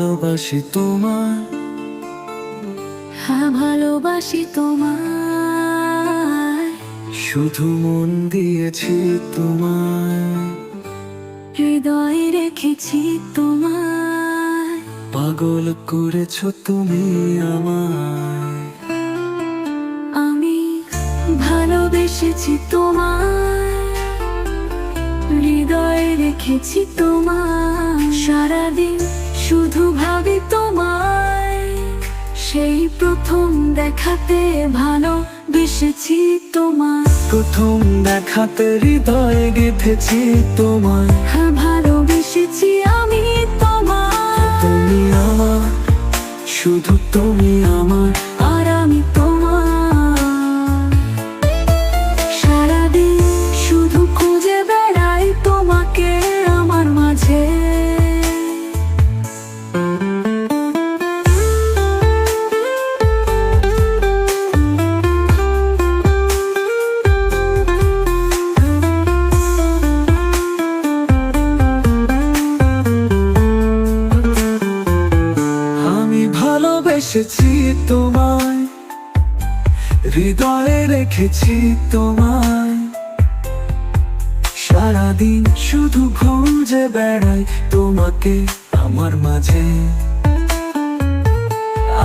ভালোবাসি তোমায়। হ্যাঁ ভালোবাসি তোমার শুধু মন দিয়েছি তোমায়। হৃদয়ে রেখেছি তোমার পাগল করেছ তুমি আমার আমি ভালোবেসেছি তোমার হৃদয়ে রেখেছি তোমায়। দেখাতে ভালো বেসেছি তোমার প্রথম দেখাতে হৃদয়ে গেঁথেছি তোমার হ্যাঁ ভালোবেসেছি আমি তোমার তুমি আমার শুধু তুমি আমার। ভালোবেসেছি তোমায়, হৃদয়ে রেখেছি তোমায়। সারাদিন শুধু খুঁজে বেড়াই তোমাকে আমার মাঝে।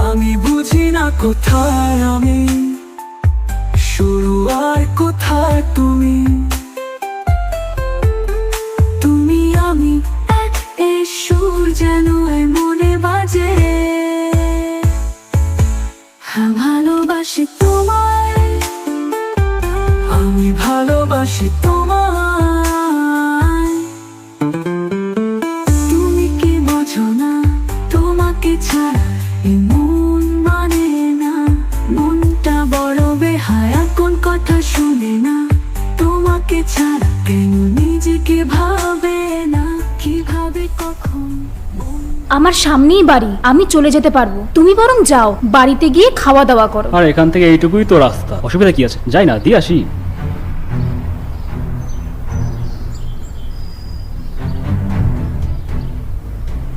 আমি বুঝি না কোথায় আমি, শুরু আর কোথায় তুমি? ভালোবাসি তোমায়, আমি ভালোবাসি তোমায়। তুমি কি বোঝো না, তোমাকে ছাড়া মন মানে না। মনটা বড় বেহায়া, কোন কথা শুনে না। তোমাকে ছাড়া কেন নিজেকে ভাবে না, কীভাবে কখন আমার সামনেই বাড়ি আমি চলে যেতে পারব। তুমি বরং যাও বাড়িতে গিয়ে খাওয়া দাওয়া করো। আর এখান থেকে এইটুকুই তো রাস্তা। অসুবিধা কি আছে? যাই না দিয়ে আসি।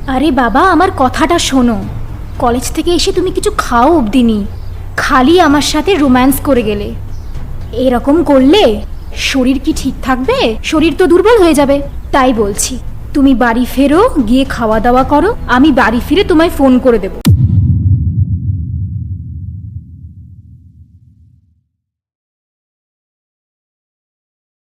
আরে বাবা আমার কথাটা শোনো। কলেজ থেকে এসে তুমি কিছু খাও অবধি নি। খালি আমার সাথে রোম্যান্স করে গেলে। এরকম করলে শরীর কি ঠিক থাকবে? শরীর তো দুর্বল হয়ে যাবে তাই বলছি। তুমি বাড়ি ফেরো গিয়ে খাওয়া দাওয়া করো আমি বাড়ি ফিরে তোমায় ফোন করে দেবো।